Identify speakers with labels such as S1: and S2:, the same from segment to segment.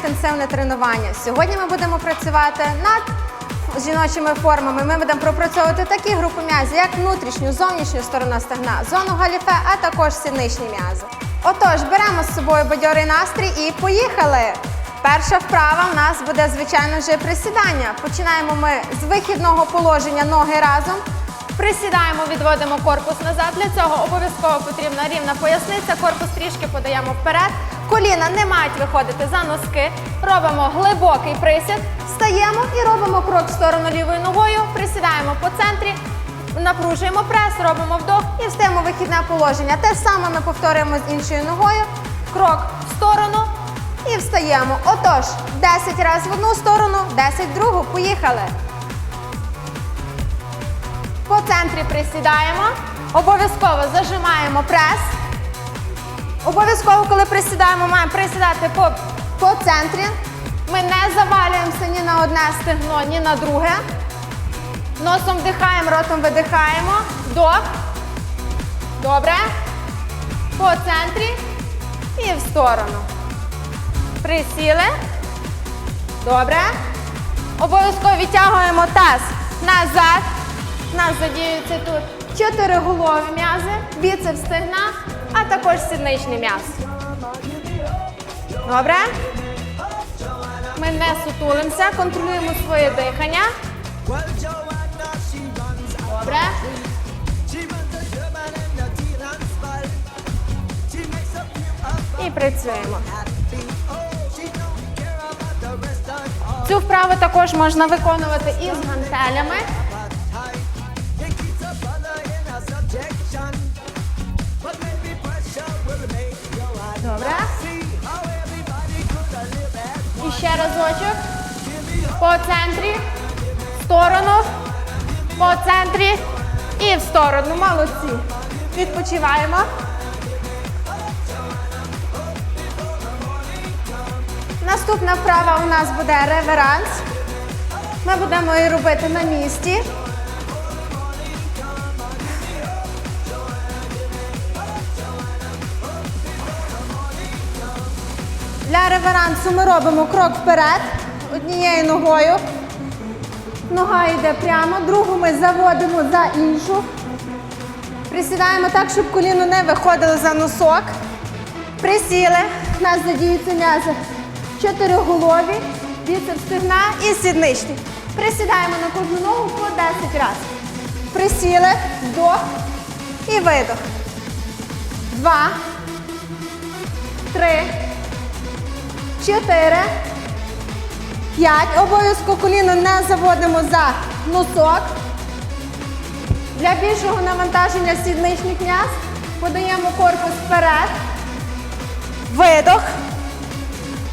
S1: інтенсивне тренування. Сьогодні ми будемо працювати над жіночими формами. Ми будемо пропрацьовувати такі групи м'язів, як внутрішню, зовнішню сторону стегна, зону галіфе, а також сідничні м'язи. Отож, беремо з собою бадьорий настрій і поїхали! Перша вправа в нас буде, звичайно, вже присідання. Починаємо ми з вихідного положення ноги разом. Присідаємо, відводимо корпус назад. Для цього обов'язково потрібна рівна поясниця. Корпус трішки подаємо вперед. Коліна не мають виходити за носки. Робимо глибокий присід. Встаємо і робимо крок в сторону лівою ногою. Присідаємо по центрі. Напружуємо прес, робимо вдох і встаємо вихідне положення. Те саме ми повторюємо з іншою ногою. Крок в сторону і встаємо. Отож, 10 разів в одну сторону, 10 в другу. Поїхали. По центрі присідаємо. Обов'язково зажимаємо прес. Обов'язково, коли присідаємо, маємо присідати по, по центрі. Ми не завалюємося ні на одне стегно, ні на друге. Носом вдихаємо, ротом видихаємо. Вдох. Добре. По центрі і в сторону. Присіли. Добре. Обов'язково відтягуємо таз назад. Нас задіються тут чотириголові м'язи, біцепс стегна, а також сідничний м'яз. Добре. Ми не сутулимося, контролюємо своє дихання. Добре. І працюємо. Цю вправу також можна виконувати із гантелями. Ще разочок. По центрі, в сторону, по центрі і в сторону. Молодці. Відпочиваємо. Наступна вправа у нас буде реверанс. Ми будемо її робити на місці. Для реверансу ми робимо крок вперед однією ногою. Нога йде прямо, другу ми заводимо за іншу. Присідаємо так, щоб коліно не виходило за носок. Присіли. У нас задіються м'язи чотириголові, біцепс стегна і сідничні. Присідаємо на кожну ногу по 10 разів. Присіли, вдох і видох. Два, три, чотири, п'ять. Обов'язково коліно не заводимо за носок. Для більшого навантаження сідничних м'яз подаємо корпус вперед. Видох.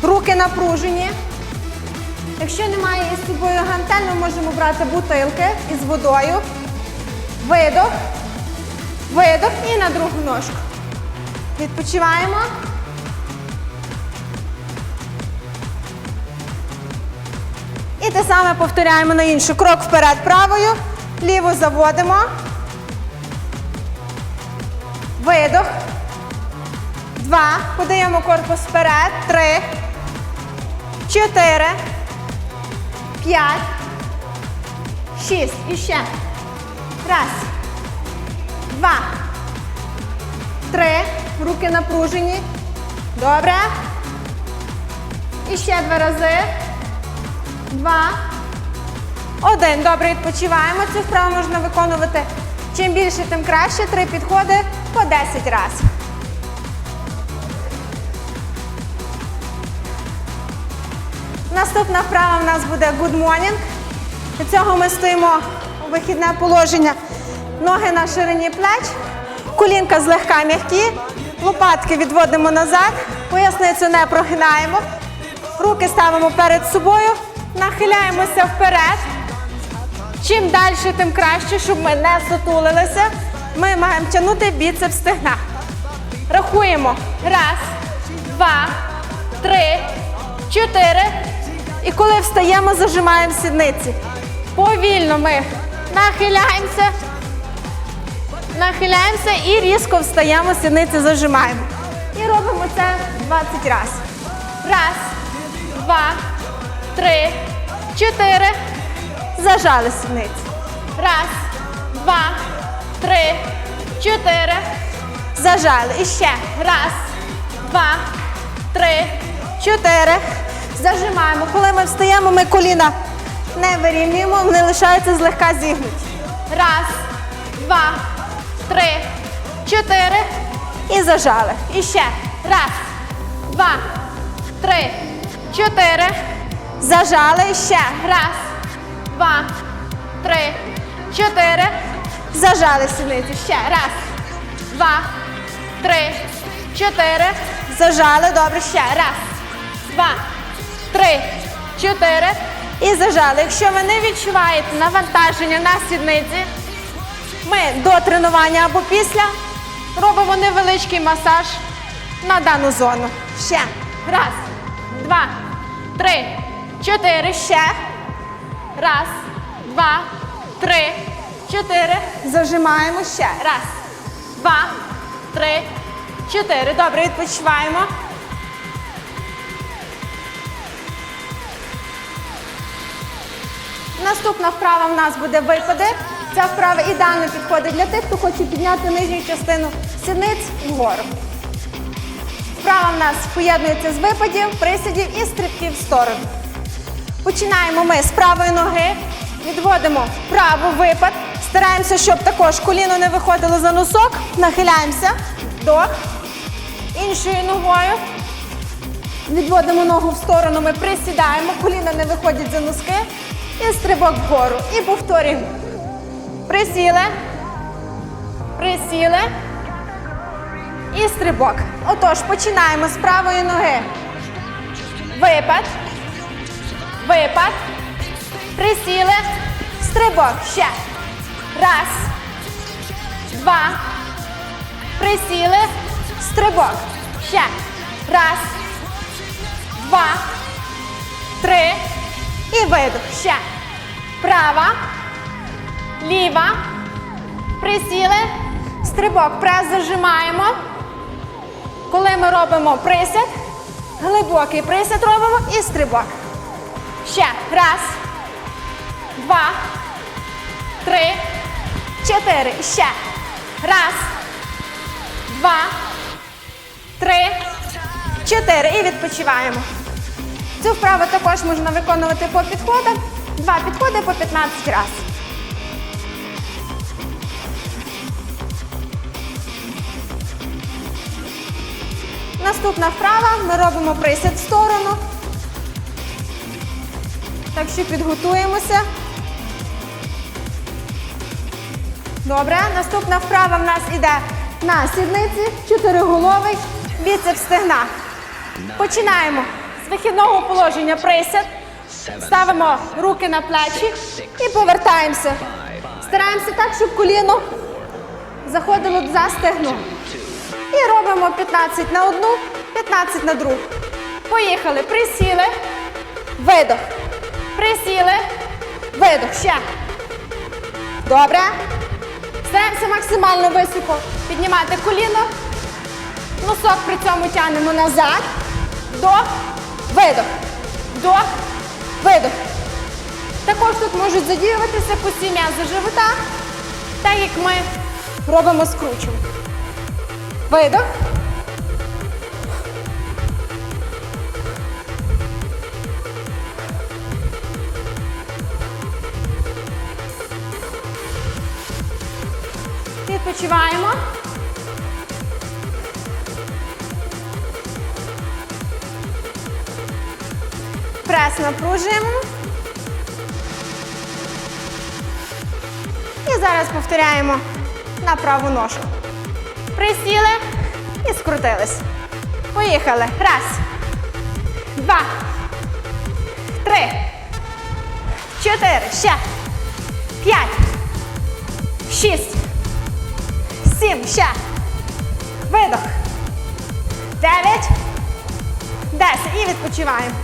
S1: Руки напружені. Якщо немає із собою гантель, ми можемо брати бутилки із водою. Видох. Видох і на другу ножку. Відпочиваємо. І те саме повторяємо на іншу. Крок вперед правою. Ліву заводимо. Видох. Два. Подаємо корпус вперед. Три. Чотири. П'ять. Шість. І ще. Раз. Два. Три. Руки напружені. Добре. І ще два рази. Два. Один. Добре, відпочиваємо. Цю вправу можна виконувати. Чим більше, тим краще. Три підходи по 10 разів. Наступна вправа в нас буде good morning. Для цього ми стоїмо у вихідне положення. Ноги на ширині плеч, колінка злегка м'які, лопатки відводимо назад, поясницю не прогинаємо. Руки ставимо перед собою, нахиляємося вперед. Чим далі, тим краще, щоб ми не сутулилися. Ми маємо тягнути біцепс стегна. Рахуємо. Раз, два, три, чотири. І коли встаємо, зажимаємо сідниці. Повільно ми нахиляємося, нахиляємося і різко встаємо, сідниці зажимаємо. І робимо це 20 разів. Раз, два, три, чотири. Зажали сідниці. Раз, два, три, чотири. Зажали. І ще. Раз, два, три, чотири. Зажимаємо. Коли ми встаємо, ми коліна не вирівнюємо, вони лишаються злегка зігнуті. Раз, два, три, чотири. І зажали. І ще. Раз, два, три, чотири. Зажали. Ще. Раз, два, три, чотири. Зажали сідниці. Ще. Раз, два, три, чотири. Зажали. Добре. Ще. Раз, два, три, чотири. І зажали. Якщо ви не відчуваєте навантаження на сідниці, ми до тренування або після робимо невеличкий масаж на дану зону. Ще. Раз, два, три, чотири. Ще. Раз, два, три, чотири. Зажимаємо ще. Раз, два, три, чотири. Добре, відпочиваємо. Наступна вправа в нас буде випади. Ця вправа ідеально підходить для тих, хто хоче підняти нижню частину сідниць вгору. Вправа в нас поєднується з випадів, присідів і стрибків в сторону. Починаємо ми з правої ноги, відводимо праву випад, стараємося, щоб також коліно не виходило за носок, нахиляємося, вдох, іншою ногою. Відводимо ногу в сторону, ми присідаємо, коліна не виходять за носки. І стрибок вгору. І повторюємо. Присіли. Присіли. І стрибок. Отож, починаємо з правої ноги. Випад. Випад. Присіли. Стрибок. Ще. Раз. Два. Присіли. Стрибок. Ще. Раз. Два. Три. І видох. Ще. Права. Ліва. Присіли. Стрибок. Прес зажимаємо. Коли ми робимо присід, глибокий присід робимо і стрибок. Ще. Раз. Два. Три. Чотири. Ще. Раз. Два. Три. Чотири. І відпочиваємо. Цю вправу також можна виконувати по підходах. Два підходи по 15 разів. Наступна вправа. Ми робимо присід в сторону. Так що підготуємося. Добре. Наступна вправа в нас іде на сідниці, чотириголовий, біцепс стегна. Починаємо з вихідного положення присід. Ставимо руки на плечі і повертаємося. Стараємося так, щоб коліно заходило за стегно. І робимо 15 на одну, 15 на другу. Поїхали. Присіли. Видох. Присіли. Видох. Ще. Добре. Стараємося максимально високо піднімати коліно. Носок при цьому тягнемо назад. Вдох. Видох. Вдох. Видох. Також тут можуть задіюватися кусі м'язи живота, так як ми робимо скручування. Видох. Відпочиваємо. Прес напружуємо. І зараз повторяємо на праву ножку. Присіли і скрутились. Поїхали. Раз, два, три, чотири. Ще. П'ять. Ще. Видох. Дев'ять. Десять. І відпочиваємо.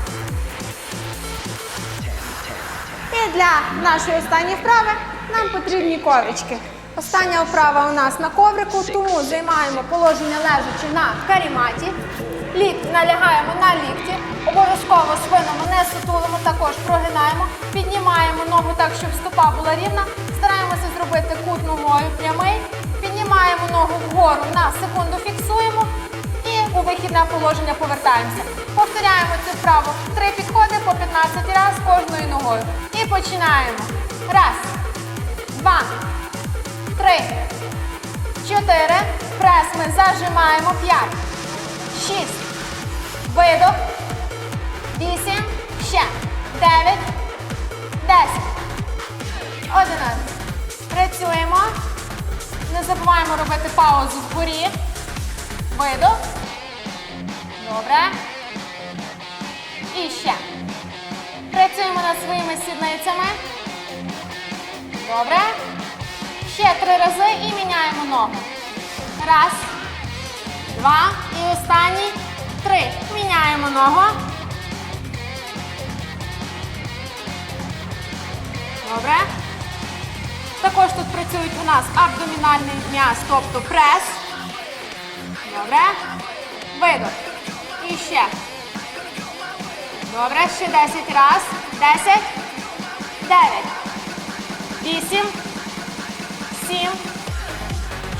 S1: І для нашої останньої вправи нам потрібні коврички. Остання вправа у нас на коврику, тому займаємо положення лежачи на каріматі. Лік налягаємо на лікті. Обов'язково спину не сутулимо, також прогинаємо. Піднімаємо ногу так, щоб стопа була рівна. Стараємося зробити кут ногою прямий. Піднімаємо ногу вгору на секунду, фіксуємо. І у вихідне положення повертаємося. Повторяємо цю вправу три підходи по 15 разів кожною ногою. І починаємо. Раз, два, три, чотири. Прес ми зажимаємо. П'ять, шість. Видох. Вісім. Ще. Дев'ять. Не робити паузу вгорі. Видох. Добре. І ще. Працюємо над своїми сідницями. Добре. Ще три рази і міняємо ногу. Раз. Два. І останній. Три. Міняємо ногу. Добре. Також тут працюють у нас абдомінальний м'яз, тобто прес. Добре. Видох. І ще. Добре, ще 10 раз. 10. 9. 8. 7.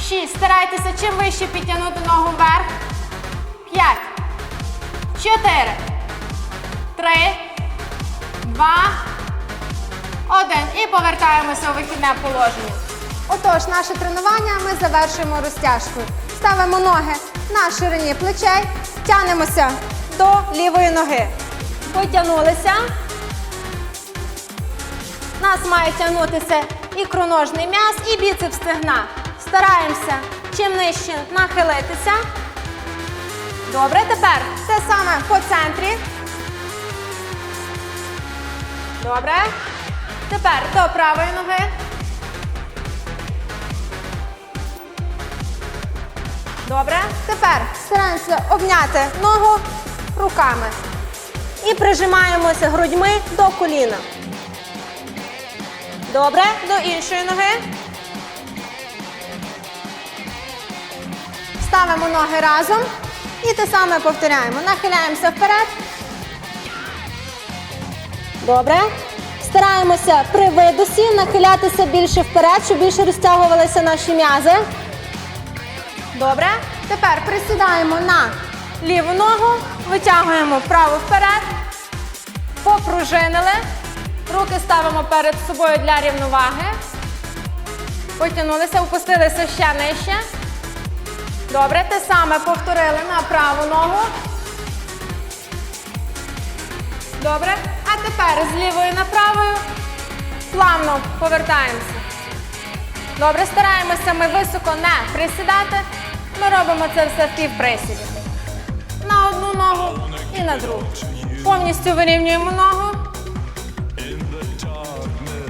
S1: 6. Старайтеся чим вище підтягнути ногу вверх. 5. 4. 3. 2. Один. І повертаємося у вихідне положення. Отож, наше тренування ми завершуємо розтяжкою. Ставимо ноги на ширині плечей, тянемося до лівої ноги. Потягнулися. Нас має тягнутися ікроножний м'яз і біцепс стегна. Стараємося чим нижче нахилитися. Добре, тепер те саме по центрі. Добре. Тепер до правої ноги. Добре. Тепер стараємося обняти ногу руками. І прижимаємося грудьми до коліна. Добре. До іншої ноги. Ставимо ноги разом. І те саме повторяємо. Нахиляємося вперед. Добре. Стараємося при видосі нахилятися більше вперед, щоб більше розтягувалися наші м'язи. Добре. Тепер присідаємо на ліву ногу, витягуємо праву вперед, попружинили. Руки ставимо перед собою для рівноваги. Потягнулися, опустилися ще нижче. Добре, те саме повторили на праву ногу. Добре. Тепер з лівої на правою плавно повертаємося. Добре, стараємося ми високо не присідати. Ми робимо це все в півприсіді. На одну ногу і на другу. Повністю вирівнюємо ногу.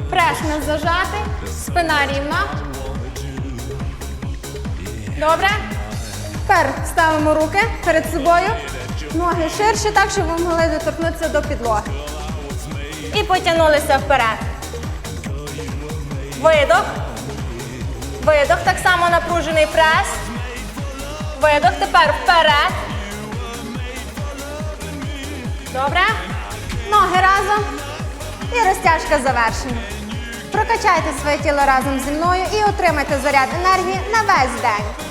S1: Прес не зажатий, спина рівна. Добре. Тепер ставимо руки перед собою. Ноги ширше, так, щоб ви могли доторкнутися до підлоги. І потягнулися вперед. Видох. Видох. Так само напружений прес. Видох. Тепер вперед. Добре. Ноги разом. І розтяжка завершена. Прокачайте своє тіло разом зі мною і отримайте заряд енергії на весь день.